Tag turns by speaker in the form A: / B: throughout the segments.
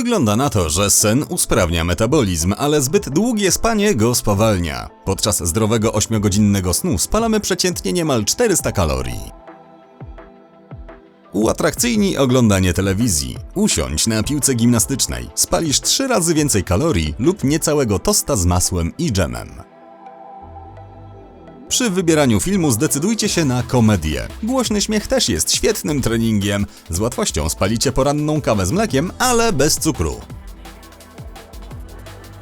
A: Wygląda na to, że sen usprawnia metabolizm, ale zbyt długie spanie go spowalnia. Podczas zdrowego 8-godzinnego snu spalamy przeciętnie niemal 400 kalorii. Uatrakcyjnij oglądanie telewizji. Usiądź na piłce gimnastycznej. Spalisz 3 razy więcej kalorii lub niecałego tosta z masłem i dżemem. Przy wybieraniu filmu zdecydujcie się na komedię. Głośny śmiech też jest świetnym treningiem. Z łatwością spalicie poranną kawę z mlekiem, ale bez cukru.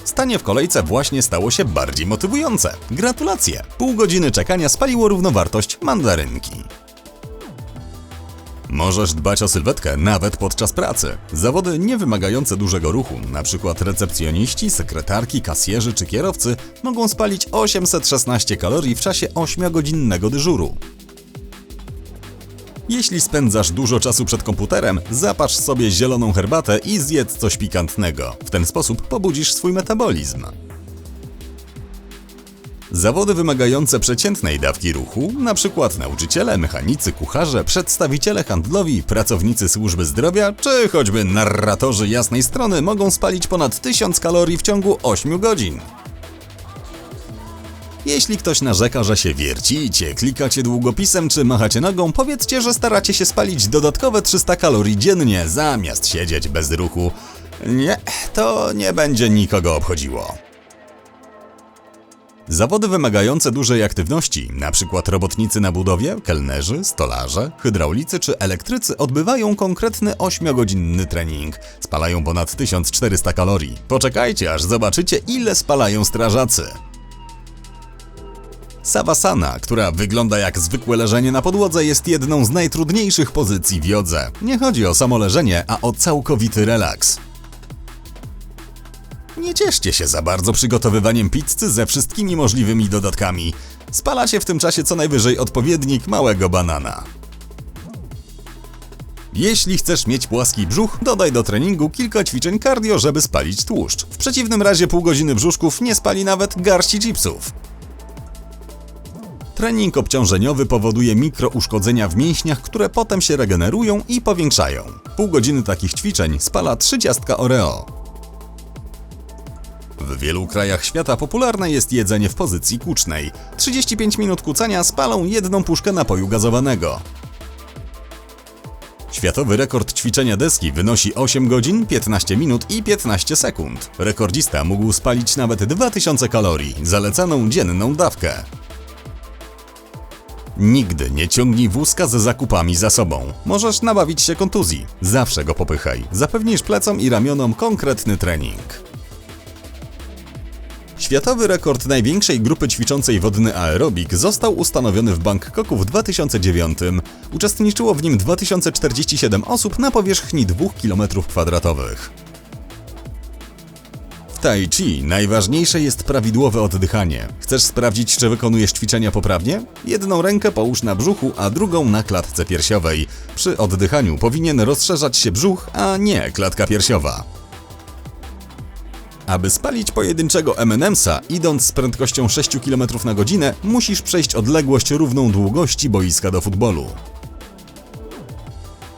A: Stanie w kolejce właśnie stało się bardziej motywujące. Gratulacje! Pół godziny czekania spaliło równowartość mandarynki. Możesz dbać o sylwetkę nawet podczas pracy. Zawody nie wymagające dużego ruchu, np. recepcjoniści, sekretarki, kasjerzy czy kierowcy, mogą spalić 816 kalorii w czasie 8-godzinnego dyżuru. Jeśli spędzasz dużo czasu przed komputerem, zapasz sobie zieloną herbatę i zjedz coś pikantnego. W ten sposób pobudzisz swój metabolizm. Zawody wymagające przeciętnej dawki ruchu, np. nauczyciele, mechanicy, kucharze, przedstawiciele handlowi, pracownicy służby zdrowia, czy choćby narratorzy jasnej strony mogą spalić ponad 1000 kalorii w ciągu 8 godzin. Jeśli ktoś narzeka, że się wiercicie, klikacie długopisem czy machacie nogą, powiedzcie, że staracie się spalić dodatkowe 300 kalorii dziennie, zamiast siedzieć bez ruchu. Nie, to nie będzie nikogo obchodziło. Zawody wymagające dużej aktywności, np. robotnicy na budowie, kelnerzy, stolarze, hydraulicy czy elektrycy odbywają konkretny 8-godzinny trening. Spalają ponad 1400 kalorii. Poczekajcie, aż zobaczycie, ile spalają strażacy. Savasana, która wygląda jak zwykłe leżenie na podłodze, jest jedną z najtrudniejszych pozycji w jodze. Nie chodzi o samo leżenie, a o całkowity relaks. Nie cieszcie się za bardzo przygotowywaniem pizzy ze wszystkimi możliwymi dodatkami. Spalacie w tym czasie co najwyżej odpowiednik małego banana. Jeśli chcesz mieć płaski brzuch, dodaj do treningu kilka ćwiczeń cardio, żeby spalić tłuszcz. W przeciwnym razie pół godziny brzuszków nie spali nawet garści chipsów. Trening obciążeniowy powoduje mikrouszkodzenia w mięśniach, które potem się regenerują i powiększają. Pół godziny takich ćwiczeń spala 30 Oreo. W wielu krajach świata popularne jest jedzenie w pozycji kucznej. 35 minut kucania spalą jedną puszkę napoju gazowanego. Światowy rekord ćwiczenia deski wynosi 8 godzin, 15 minut i 15 sekund. Rekordzista mógł spalić nawet 2000 kalorii, zalecaną dzienną dawkę. Nigdy nie ciągnij wózka ze zakupami za sobą. Możesz nabawić się kontuzji. Zawsze go popychaj. Zapewnisz plecom i ramionom konkretny trening. Światowy rekord największej grupy ćwiczącej wodny aerobik został ustanowiony w Bangkoku w 2009. Uczestniczyło w nim 2047 osób na powierzchni 2 km2. W Tai Chi najważniejsze jest prawidłowe oddychanie. Chcesz sprawdzić, czy wykonujesz ćwiczenia poprawnie? Jedną rękę połóż na brzuchu, a drugą na klatce piersiowej. Przy oddychaniu powinien rozszerzać się brzuch, a nie klatka piersiowa. Aby spalić pojedynczego M&M'sa, idąc z prędkością 6 km na godzinę, musisz przejść odległość równą długości boiska do futbolu.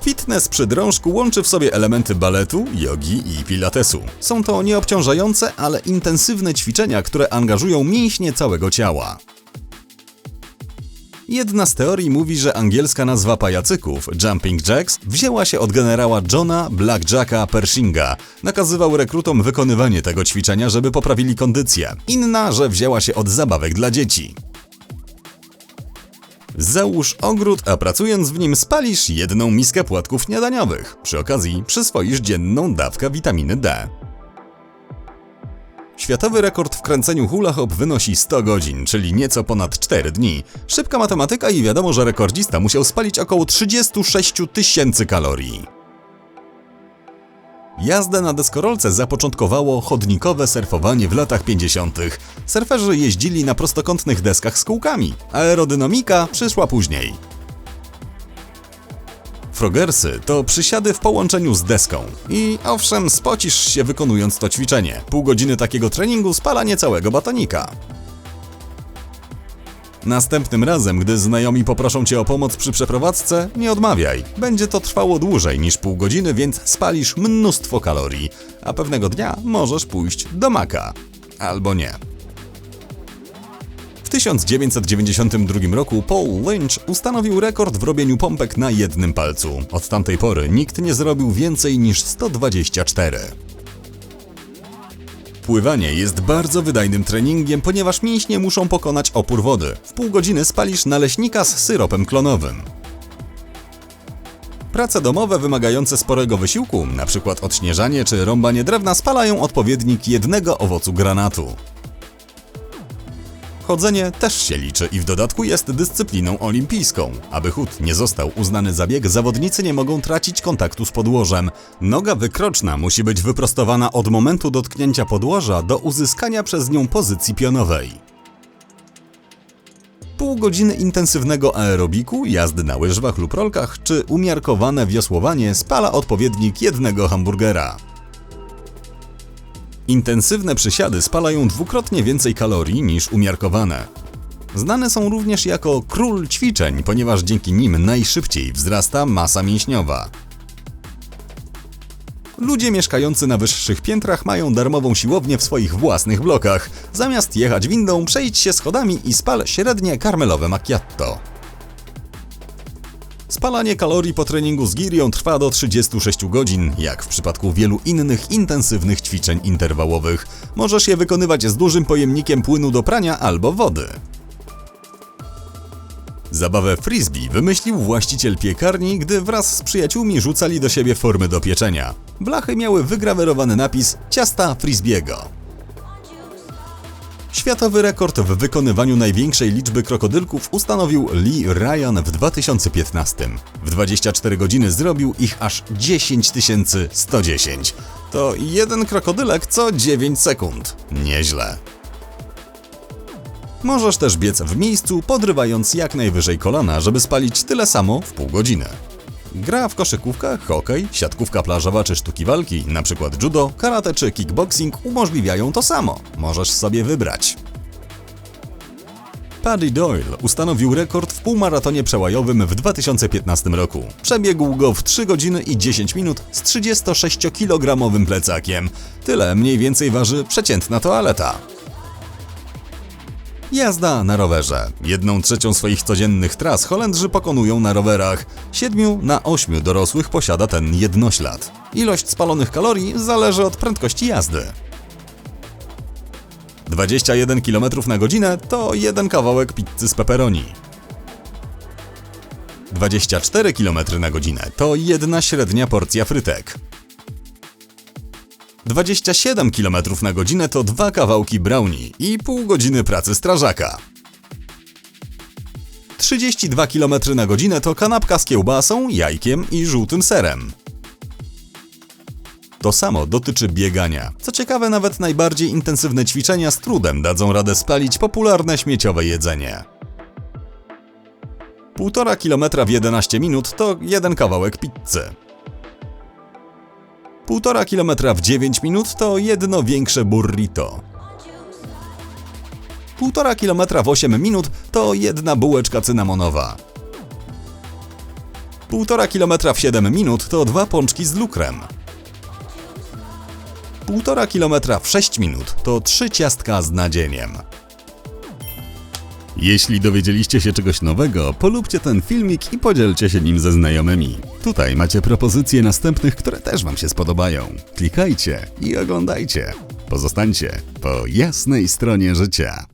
A: Fitness przy drążku łączy w sobie elementy baletu, jogi i pilatesu. Są to nieobciążające, ale intensywne ćwiczenia, które angażują mięśnie całego ciała. Jedna z teorii mówi, że angielska nazwa pajacyków, Jumping Jacks, wzięła się od generała Johna Blackjacka Pershinga. Nakazywał rekrutom wykonywanie tego ćwiczenia, żeby poprawili kondycję. Inna, że wzięła się od zabawek dla dzieci. Załóż ogród, a pracując w nim spalisz jedną miskę płatków śniadaniowych. Przy okazji przyswoisz dzienną dawkę witaminy D. Światowy rekord w kręceniu hula hop wynosi 100 godzin, czyli nieco ponad 4 dni. Szybka matematyka i wiadomo, że rekordzista musiał spalić około 36 tysięcy kalorii. Jazdę na deskorolce zapoczątkowało chodnikowe surfowanie w latach 50. Surferzy jeździli na prostokątnych deskach z kółkami. Aerodynamika przyszła później. Frogersy to przysiady w połączeniu z deską. I owszem, spocisz się wykonując to ćwiczenie. Pół godziny takiego treningu spala niecałego batonika. Następnym razem, gdy znajomi poproszą cię o pomoc przy przeprowadzce, nie odmawiaj. Będzie to trwało dłużej niż pół godziny, więc spalisz mnóstwo kalorii, a pewnego dnia możesz pójść do maka. Albo nie. W 1992 roku Paul Lynch ustanowił rekord w robieniu pompek na jednym palcu. Od tamtej pory nikt nie zrobił więcej niż 124. Pływanie jest bardzo wydajnym treningiem, ponieważ mięśnie muszą pokonać opór wody. W pół godziny spalisz naleśnika z syropem klonowym. Prace domowe wymagające sporego wysiłku, np. odśnieżanie czy rąbanie drewna, spalają odpowiednik jednego owocu granatu. Chodzenie też się liczy i w dodatku jest dyscypliną olimpijską. Aby chód nie został uznany za bieg, zawodnicy nie mogą tracić kontaktu z podłożem. Noga wykroczna musi być wyprostowana od momentu dotknięcia podłoża do uzyskania przez nią pozycji pionowej. Pół godziny intensywnego aerobiku, jazdy na łyżwach lub rolkach czy umiarkowane wiosłowanie spala odpowiednik jednego hamburgera. Intensywne przysiady spalają dwukrotnie więcej kalorii niż umiarkowane. Znane są również jako król ćwiczeń, ponieważ dzięki nim najszybciej wzrasta masa mięśniowa. Ludzie mieszkający na wyższych piętrach mają darmową siłownię w swoich własnych blokach. Zamiast jechać windą, przejdź się schodami i spal średnie karmelowe macchiato. Spalanie kalorii po treningu z girią trwa do 36 godzin, jak w przypadku wielu innych intensywnych ćwiczeń interwałowych. Możesz je wykonywać z dużym pojemnikiem płynu do prania albo wody. Zabawę frisbee wymyślił właściciel piekarni, gdy wraz z przyjaciółmi rzucali do siebie formy do pieczenia. Blachy miały wygrawerowany napis ciasta frisbiego. Światowy rekord w wykonywaniu największej liczby krokodylków ustanowił Lee Ryan w 2015. W 24 godziny zrobił ich aż 10 110. To jeden krokodylek co 9 sekund. Nieźle. Możesz też biec w miejscu, podrywając jak najwyżej kolana, żeby spalić tyle samo w pół godziny. Gra w koszykówkę, hokej, siatkówka plażowa czy sztuki walki, np. judo, karate czy kickboxing umożliwiają to samo. Możesz sobie wybrać. Paddy Doyle ustanowił rekord w półmaratonie przełajowym w 2015 roku. Przebiegł go w 3 godziny i 10 minut z 36-kilogramowym plecakiem. Tyle mniej więcej waży przeciętna toaleta. Jazda na rowerze. Jedną trzecią swoich codziennych tras Holendrzy pokonują na rowerach. Siedmiu na ośmiu dorosłych posiada ten jednoślad. Ilość spalonych kalorii zależy od prędkości jazdy. 21 km na godzinę to jeden kawałek pizzy z pepperoni. 24 km na godzinę to jedna średnia porcja frytek. 27 km na godzinę to dwa kawałki brownie i pół godziny pracy strażaka. 32 km na godzinę to kanapka z kiełbasą, jajkiem i żółtym serem. To samo dotyczy biegania. Co ciekawe, nawet najbardziej intensywne ćwiczenia z trudem dadzą radę spalić popularne śmieciowe jedzenie. 1,5 km w 11 minut to jeden kawałek pizzy. 1,5 km w 9 minut to jedno większe burrito. 1,5 km w 8 minut to jedna bułeczka cynamonowa. 1,5 km w 7 minut to dwa pączki z lukrem. 1,5 km w 6 minut to trzy ciastka z nadzieniem. Jeśli dowiedzieliście się czegoś nowego, polubcie ten filmik i podzielcie się nim ze znajomymi. Tutaj macie propozycje następnych, które też Wam się spodobają. Klikajcie i oglądajcie. Pozostańcie po jasnej stronie życia.